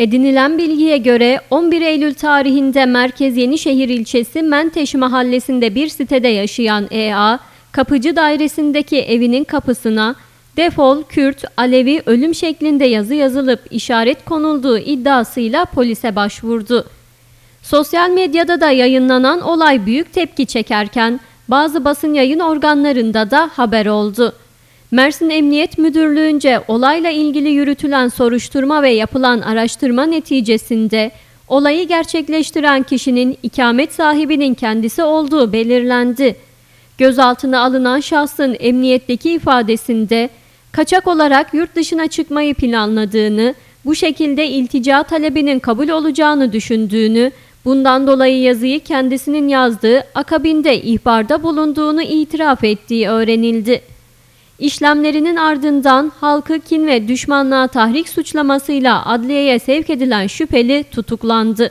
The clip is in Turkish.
Edinilen bilgiye göre 11 Eylül tarihinde Merkez Yenişehir ilçesi Menteş mahallesinde bir sitede yaşayan EA, kapıcı dairesindeki evinin kapısına defol Kürt Alevi ölüm şeklinde yazı yazılıp işaret konulduğu iddiasıyla polise başvurdu. Sosyal medyada da yayınlanan olay büyük tepki çekerken bazı basın yayın organlarında da haber oldu. Mersin Emniyet Müdürlüğü'nce olayla ilgili yürütülen soruşturma ve yapılan araştırma neticesinde olayı gerçekleştiren kişinin ikamet sahibinin kendisi olduğu belirlendi. Gözaltına alınan şahsın emniyetteki ifadesinde kaçak olarak yurt dışına çıkmayı planladığını, bu şekilde iltica talebinin kabul olacağını düşündüğünü, bundan dolayı yazıyı kendisinin yazdığı akabinde ihbarda bulunduğunu itiraf ettiği öğrenildi. İşlemlerinin ardından halkı kin ve düşmanlığa tahrik suçlamasıyla adliyeye sevk edilen şüpheli tutuklandı.